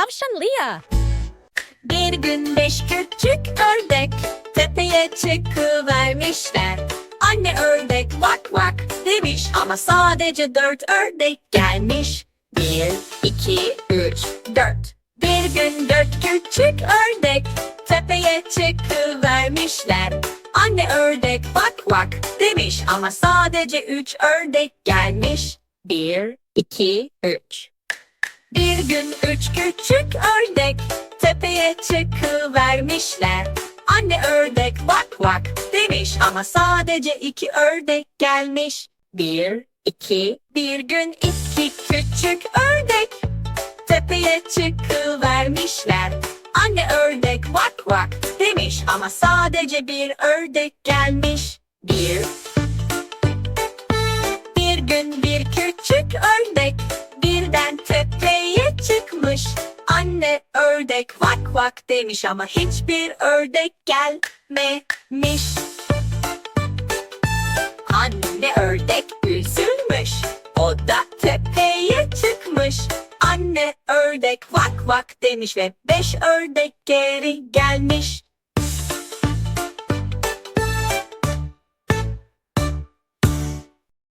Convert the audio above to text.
tavşan Lia. Bir gün beş küçük ördek tepeye çıkıvermişler. Anne ördek vak vak demiş ama sadece dört ördek gelmiş. Bir, iki, üç, dört. Bir gün dört küçük ördek tepeye çıkıvermişler. Anne ördek vak vak demiş ama sadece üç ördek gelmiş. Bir, iki, üç. Bir gün üç küçük ördek tepeye çıkıvermişler. Anne ördek vak vak demiş ama sadece iki ördek gelmiş. Bir, iki, bir gün iki küçük ördek tepeye çıkıvermişler. Anne ördek vak vak demiş ama sadece bir ördek gelmiş. Anne ördek vak vak demiş ama hiçbir ördek gelmemiş. Anne ördek üzülmüş. O da tepeye çıkmış. Anne ördek vak vak demiş ve beş ördek geri gelmiş.